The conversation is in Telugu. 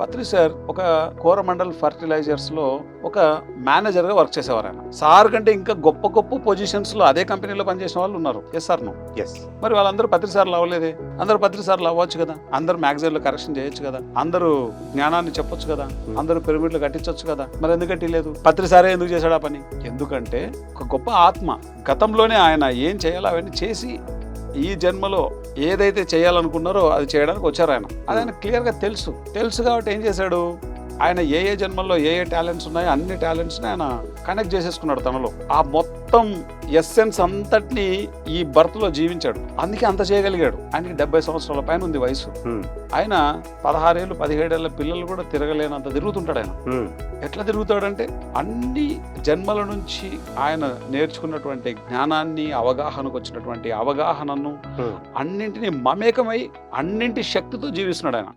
పత్రి సార్ ఒక కోరమండల్ ఫర్టిలైజర్స్లో ఒక మేనేజర్గా వర్క్ చేసేవారు ఆయన. సార్ కంటే ఇంకా గొప్ప గొప్ప పొజిషన్స్లో అదే కంపెనీలో పనిచేసిన వాళ్ళు ఉన్నారు. ఎస్ సార్ నో ఎస్ మరి వాళ్ళందరూ పత్రి సార్లు అవ్వలేదే? అందరూ పత్రి సార్లు అవ్వచ్చు కదా? అందరూ మ్యాగజైన్లో కరెక్షన్ చేయొచ్చు కదా? అందరూ జ్ఞానాన్ని చెప్పొచ్చు కదా? అందరూ పిరమిడ్లు కట్టించవచ్చు కదా? మరి ఎందుకు కట్టిలేదు పత్రి సారే ఎందుకు చేశాడు ఆ పని? ఎందుకంటే ఒక గొప్ప ఆత్మ గతంలోనే ఆయన ఏం చేయాలో అవన్నీ చేసి ఈ జన్మలో ఏదైతే చేయాలనుకున్నారో అది చేయడానికి వచ్చారు ఆయన. అది ఆయన క్లియర్గా తెలుసు. తెలుసు కాబట్టి ఏం చేశాడు? ఆయన ఏ ఏ జన్మల్లో ఏ ఏ టాలెంట్స్ ఉన్నాయో అన్ని టాలెంట్స్ని ఆయన కనెక్ట్ చేసేసుకున్నాడు తనలో. ఆ మొత్తం ఎస్సెన్స్ అంతటిని ఈ బర్త్లో జీవించాడు. అందుకే అంత చేయగలిగాడు. ఆయనకి డెబ్బై సంవత్సరాల పైన ఉంది వయసు. ఆయన పదహారేళ్ళు పదిహేడేళ్ళ పిల్లలు కూడా తిరగలేనంత తిరుగుతుంటాడు ఆయన. ఎట్లా తిరుగుతాడంటే అన్ని జన్మల నుంచి ఆయన నేర్చుకున్నటువంటి జ్ఞానాన్ని అవగాహనకు వచ్చినటువంటి అవగాహనను అన్నింటినీ మమేకమై అన్నింటి శక్తితో జీవిస్తున్నాడు ఆయన.